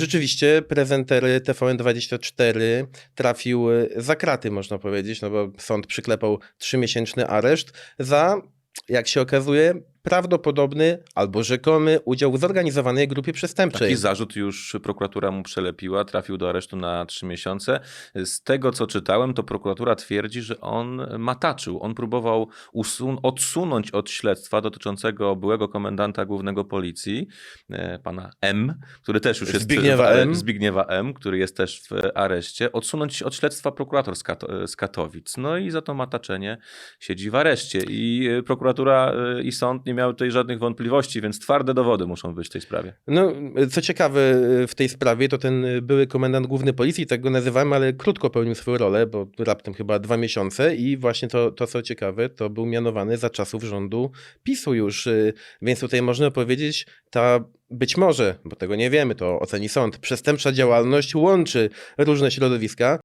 Rzeczywiście prezenter TVN24 trafił za kraty, można powiedzieć, no bo sąd przyklepał trzymiesięczny areszt za, jak się okazuje, prawdopodobny albo rzekomy udział w zorganizowanej grupie przestępczej. Taki zarzut już prokuratura mu przelepiła, trafił do aresztu na trzy miesiące. Z tego, co czytałem, to prokuratura twierdzi, że on mataczył. On próbował odsunąć od śledztwa dotyczącego byłego komendanta głównego policji, e, pana M, który też już jest... Zbigniewa w- M. Zbigniewa M, który jest też w areszcie. Odsunąć od śledztwa prokurator z, Kato- z Katowic. No i za to mataczenie siedzi w areszcie. I e, prokuratura e, i sąd nie miały tutaj żadnych wątpliwości, więc twarde dowody muszą być w tej sprawie. No, co ciekawe w tej sprawie, to ten były komendant główny policji, tak go nazywamy, ale krótko pełnił swoją rolę, bo raptem chyba dwa miesiące i właśnie to, to co ciekawe, to był mianowany za czasów rządu PiSu już, y, więc tutaj można powiedzieć, ta być może, bo tego nie wiemy, to oceni sąd, przestępcza działalność łączy różne środowiska,